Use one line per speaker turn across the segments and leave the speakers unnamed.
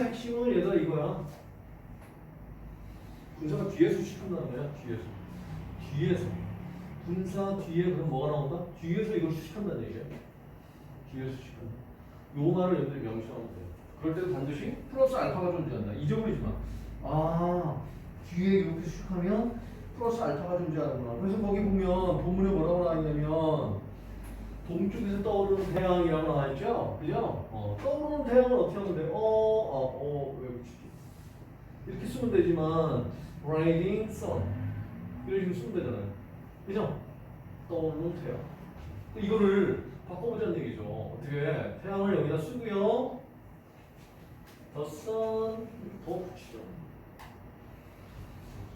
분사의 키우는 얘다 이거야. 그 군사가 뒤에서 시킨다는 거야. 뒤에서. 뒤에서. 군사 뒤에 그럼 뭐가 나온다? 뒤에서 이걸 수식한다는 얘기야. 뒤에서 수식한다. 요 말을 여러분들 명심하면 돼요. 그럴 때도 반드시 플러스 알파가 존재한다. 잊어버리지 마. 아, 뒤에 이렇게 수식하면 플러스 알파가 존재하는구나. 그래서 거기 보면 본문에 뭐라고 나와 있냐면 동쪽에서 떠오르는 태양이라고 나와 있죠? 그죠? 어, 떠오르는 태양은 어떻게 하면 돼? 어, 이렇게 쓰면 되지만 rising sun 식으로 쓰면 되잖아요. 그죠? 떠오르는 태양. 이거를 바꿔보자는 얘기죠. 어떻게? 태양을 여기다 쓰고요. the sun 더 붙이죠.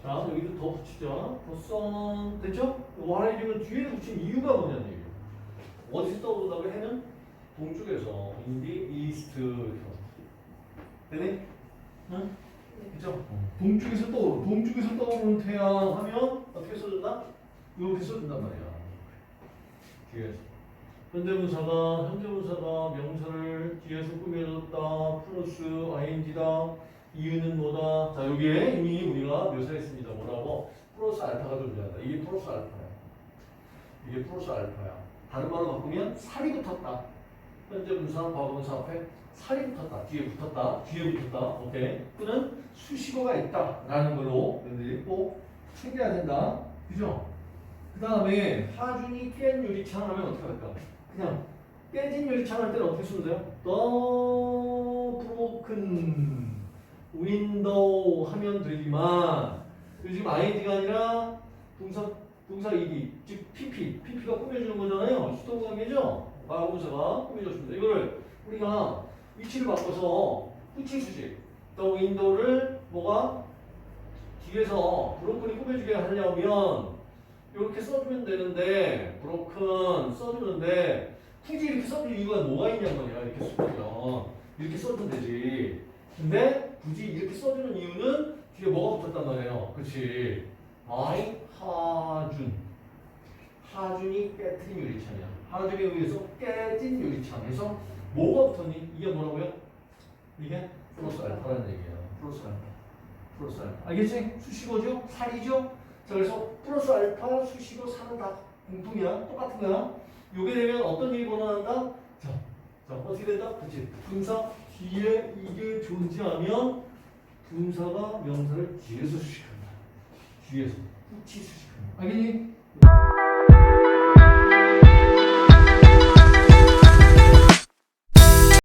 자, 여기도 더 붙이죠. the sun 됐죠? rising을 뒤에 붙인 이유가 뭐냐는 얘기예요. 어디서 떠오른다고 해는 동쪽에서 in the east 되네? 응? 그죠? 동쪽에서 떠오르 동쪽에서 떠오르는 태양 하면 어떻게 써준다? 이렇게 써준단 말이야. 뒤에서. 현대문사가 현재문사가 명사를 뒤에서 꾸며줬다 플러스 ing다 이유는 뭐다? 자 여기에 이미 우리가 묘사했습니다. 뭐라고? 플러스 알파가 존재한다. 이게 플러스 알파야. 이게 플러스 알파야. 다른 말로 바꾸면 살이 붙었다. 현재분사, 과거분사 앞에 살이 붙었다. 뒤에 붙었다. 뒤에 붙었다. 오케이. 또는 수식어가 있다라는 걸로 여러분들이 꼭 챙겨야 된다. 그죠? 그 다음에 하준이 깬 유리창 하면 어떻게 할까? 그냥 깨진 유리창 할 때는 어떻게 쓰면 돼요? The broken window 하면 되지만 지금 ing가 아니라 동사 동사 ed 즉 pp pp가 꾸며주는. 수동관계죠. 과거분사가 꾸며줬습니다. 이거를 우리가 위치를 바꿔서 후치 수식 the window를 뭐가 뒤에서 브로큰이 꾸며주게 하려면 이렇게 써주면 되는데 브로큰 써주는데 굳이 이렇게 써줄 이유가 뭐가 있냔 말이야 이렇게 쓰면. 이렇게 써주면 되지. 근데 굳이 이렇게 써주는 이유는 뒤에 뭐가 붙었단 말이에요? 그렇지 아이 하준 하준이 깨트린 유리창이야 하준에 의해서 깨진 유리창에서 뭐가 붙었니? 이게 뭐라고요? 이게 플러스 알파라는 얘기야 플러스 알파 플러스 알파 알겠지? 수식어죠? 살이죠? 자 그래서 플러스 알파 수식어 살은 다 공통이야 똑같은 거야 요게 되면 어떤 일이 벌어난다? 자, 자 어떻게 된다? 그치 분사 뒤에 이게 존재하면 분사가 명사를 뒤에서 수식한다 뒤에서 후치 수식한다 알겠니?